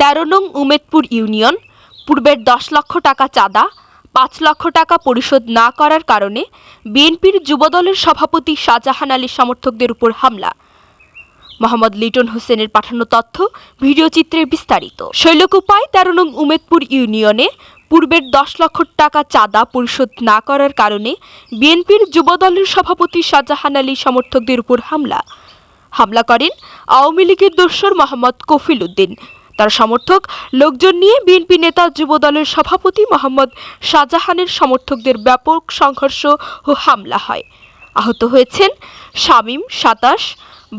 তেরো নং উমেদপুর ইউনিয়ন, পূর্বের দশ লক্ষ টাকা চাঁদা, পাঁচ লক্ষ টাকা পরিশোধ না করার কারণে বিএনপির যুবদলের সভাপতি শাহজাহান আলীর সমর্থকদের উপর হামলা। মোহাম্মদ লিটন হোসেনের পাঠানো তথ্য, ভিডিও চিত্রে বিস্তারিত। শৈলকুপায় তেরো নং উমেদপুর ইউনিয়নে পূর্বের দশ লক্ষ টাকা চাঁদা পরিশোধ না করার কারণে বিএনপির যুবদলের সভাপতি শাহজাহান আলী সমর্থকদের উপর হামলা। হামলা করেন আওয়ামী লীগের দোসর মোহাম্মদ কফিল উদ্দিন। তার সমর্থক লোকজন নিয়ে বিএনপি নেতা যুবদলের সভাপতি মোহাম্মদ শাহজাহানের সমর্থকদের ব্যাপক সংঘর্ষ ও হামলা হয়। আহত হয়েছেন শামীম সাতাশ,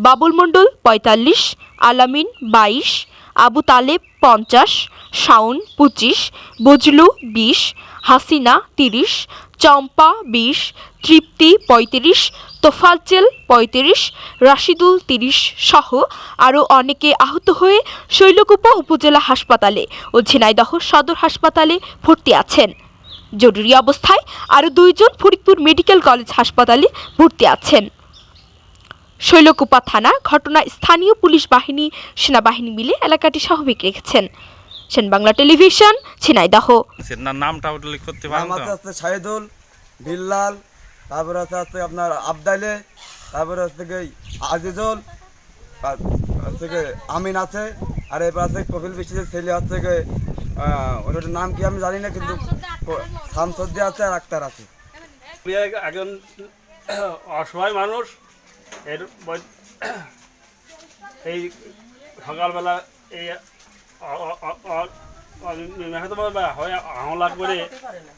বাবুল মণ্ডল পঁয়তাল্লিশ, আলামিন বাইশ, আবু তালেব পঞ্চাশ, শাওন পঁচিশ, বজলু বিশ, হাসিনা তিরিশ চম্পা, বিশ, তৃপ্তি, পঁয়ত্রিশ, তোফাজ্জেল, পঁয়ত্রিশ, রাশিদুল, তিরিশ সহ আরও অনেকে আহত হয়ে শৈলকুপা উপজেলা হাসপাতালে ও ঝিনাইদহ সদর হাসপাতালে ভর্তি আছেন। জরুরি অবস্থায় আরও দুইজন ফরিদপুর মেডিকেল কলেজ হাসপাতালে ভর্তি আছেন। শৈলকুপা থানা ঘটনা স্থানীয় পুলিশ বাহিনী, সেনাবাহিনী মিলে এলাকাটি স্বাভাবিক রেখেছেন। সেন বাংলা টেলিভিশন ঝিনাইদহ না নামটা উল্লেখ করতে পারেন নাম আছে হচ্ছে শাহিদুল বিল্লাল তারপরে হচ্ছে হচ্ছে আপনার আবদাইলে তারপরে হচ্ছে কি আজিজুল আর হচ্ছে কি আমিন আছে আর এবার আছে কপিল বিশ্বের ছেলে হচ্ছে কি আহ, ওটার নাম কি আমি জানি না কিন্তু ক- আছে আর আক্তার আছে। একজন অসহায় মানুষ এর এই সকালবেলা এই মেহনতভাবে হয়ে হামলা করে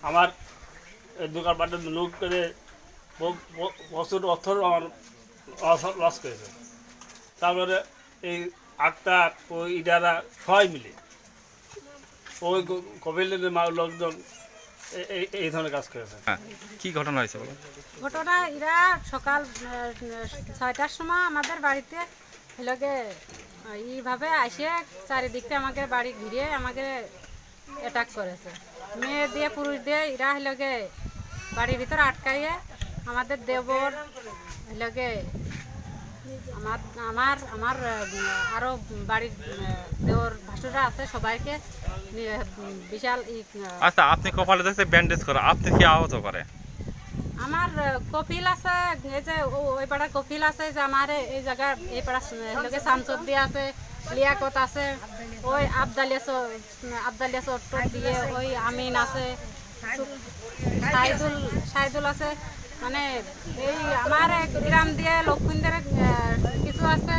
আমার দোকানপাটের লোক করে প্রচুর অর্থ আমার লস- করেছে তারপরে এই আক্তার ওই ইডারা সবাই মিলে ওই কপিলের লোকজন এই- ধরনের কাজ করেছে কি ঘটনা হয়েছে ঘটনা এরা সকাল ছয়টার সময় আমাদের বাড়িতে এলাকে এইভাবে আসে চারিদিকটা আমাকে বাড়ি ঘিরে আমাকে অ্যাটাক করেছে। মেয়ে দিয়ে পুরুষ দিয়ে এরা হলোকে বাড়ির ভিতর আটকাইয়ে আমাদের দেবর হলোকে আমার আমার আমার আহ, আরও বাড়ির দেওর ভাসুরা আছে সবাইকে বিশাল আচ্ছা আপনি কপালে দেখছে ব্যান্ডেজ করা আপনি কি আহত করে? আমার কপিল আছে এই যে ওই পাড়ার কপিল আছে যে আমার এই জায়গা এই পাড়া শামসুদ্দি আছে লিয়াকত আছে। ওই আবদালিয়া আবদালিয়া চট্টর দিয়ে ওই আমিন আছে সাইদুল সাইদুল আছে। মানে এই আমার গ্রাম দিয়ে লক্ষিন্দের কিছু আছে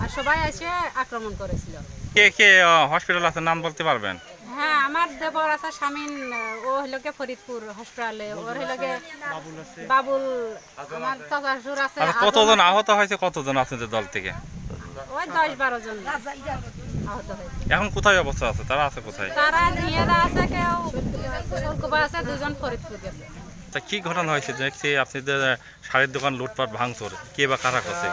আর সবাই এসে আক্রমণ করেছিল। কে কে হসপিটাল আছে নাম বলতে পারবেন? হ্যাঁ আমার দেবর আছে স্বামীন ও হইলকে ফরিদপুর হসপিটালে ওর হইলকে বাবুল আমার চাচাশুর আছে কতজন আহত হয়েছে কতজন আপনাদের দল থেকে? ওই দশ বারো জন। এখন কোথায় অবস্থা আছে? তারা আছে কোথায়? তারা নিয়েরা আছে কেউ কলকাতা আছে দুজন ফরিদপুর গেছে। তা কি ঘটনা হয়েছে? দেখছি আপনাদের শাড়ির দোকান লুটপাট ভাঙচুর কে বা কারা করছে?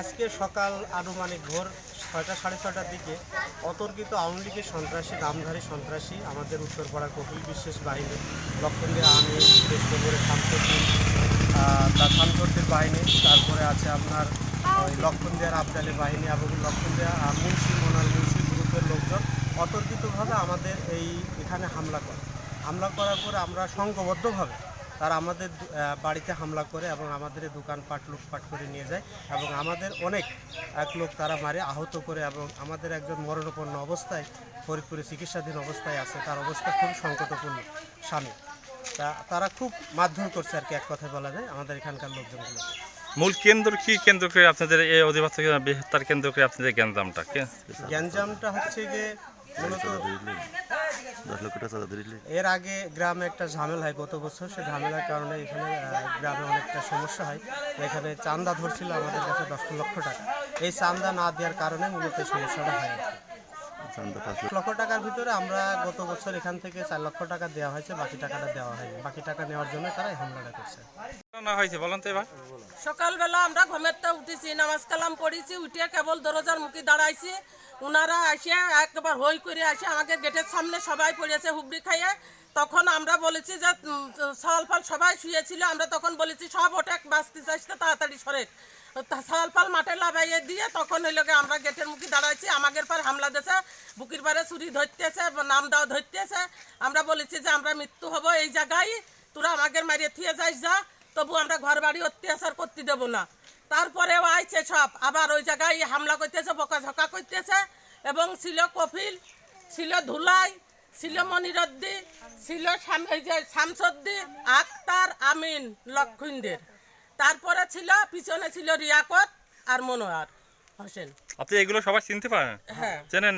আজকে সকাল আনুমানিক ভোর ছয়টা সাড়ে ছয়টার দিকে অতর্কিত আওয়ামী লীগের সন্ত্রাসী নামধারী সন্ত্রাসী আমাদের উত্তরপাড়ার কপিল বিশেষ বাহিনী লক্ষণদের আমি কৃষ্ণপুরের শামসুদ্দিন আহ, তার শামসুদ্দিন বাহিনী তারপরে আছে আপনার ওই লক্ষণদের আবদালি বাহিনী এবং লক্ষণদের মুন্সি মোনার মুন্সি গ্রুপের লোকজন অতর্কিতভাবে আমাদের এই এখানে হামলা করে। হামলা করার পরে আমরা সংঘবদ্ধভাবে তারা আমাদের বাড়িতে হামলা করে এবং আমাদের দোকানপাট লুটপাট করে নিয়ে যায় এবং আমাদের অনেক এক লোক তারা মারে আহত করে এবং আমাদের একজন মরণাপন্ন অবস্থায়, ফরিদপুরে চিকিৎসাধীন অবস্থায় আছে, তার অবস্থা খুব সংকটপূর্ণ স্বামী। তা তারা খুব মারধর করছে আর কি, এক কথায় বলা যায় আমাদের এখানকার লোকজনগুলো মূল কেন্দ্র কি কেন্দ্র করে আপনাদের এই অধিবাস বৃহত্তর কেন্দ্র করে আপনাদের গ্যাঞ্জামটা? কে? গ্যাঞ্জামটা হচ্ছে গিয়ে মূলত এর আগে গ্রামে একটা ঝামেলা হয়। গত বছর সে ঝামেলার কারণে এখানে গ্রামে অনেকটা সমস্যা হয়। এখানে চান্দা ধরছিল আমাদের কাছে দশ লক্ষ টাকা। এই চান্দা না দেওয়ার কারণে মূলত সমস্যাটা হয়। লক্ষ টাকার ভিতরে আমরা গত বছর এখান থেকে চার লক্ষ টাকা দেওয়া হয়েছে বাকি টাকাটা দেওয়া হয়নি। বাকি টাকা নেওয়ার জন্য তারা হামলাটা করছে। ঘটনা হয়েছে, বলেন তো এবার। সকালবেলা আমরা ঘুমেরটা উঠেছি, নামাজ কালাম পড়েছি উঠে কেবল দরজার মুখে দাঁড়াইছি। ওনারা এসে একবার হই করে আসে আমাকে গেটের সামনে সবাই পড়েছে হুবড়ি খাইয়ে। তখন আমরা বলেছি যে সাল ফাল সবাই শুয়েছিল, আমরা তখন বলেছি, সব ওটা বাঁচতে চাইছে তাড়াতাড়ি সরে। সালপাল মাঠে লাগাইয়ে দিয়ে তখন ওই লোকে আমরা গেটের মুখে দাঁড়াইছি আমাদের পর হামলা দিয়েছে, বুকির পারে ছুরি ধরতেছে, নাম দাও ধরতেছে। আমরা বলেছি যে, আমরা মৃত্যু হব এই জায়গায়, তোরা আমাদের মারিয়ে থিয়ে যাইস, যা। তবু আমরা ঘর বাড়ি অত্যাচার করতে দেবো না। তারপরেও আইছে সব। আবার ওই জায়গায় হামলা করতেছে বকাঝকা করতেছে এবং ছিল কফিল ছিল ধুলাই ছিল মনিরদ্দি ছিল এই যে শামসদ্দি আক্তার আমিন লক্ষিন্দের তারপরে ছিল পিছনে ছিল রিয়াকত আর মনোয়ার হোসেন। আপনি এগুলো সবাই চিনতে পারেন? হ্যাঁ। চেনেন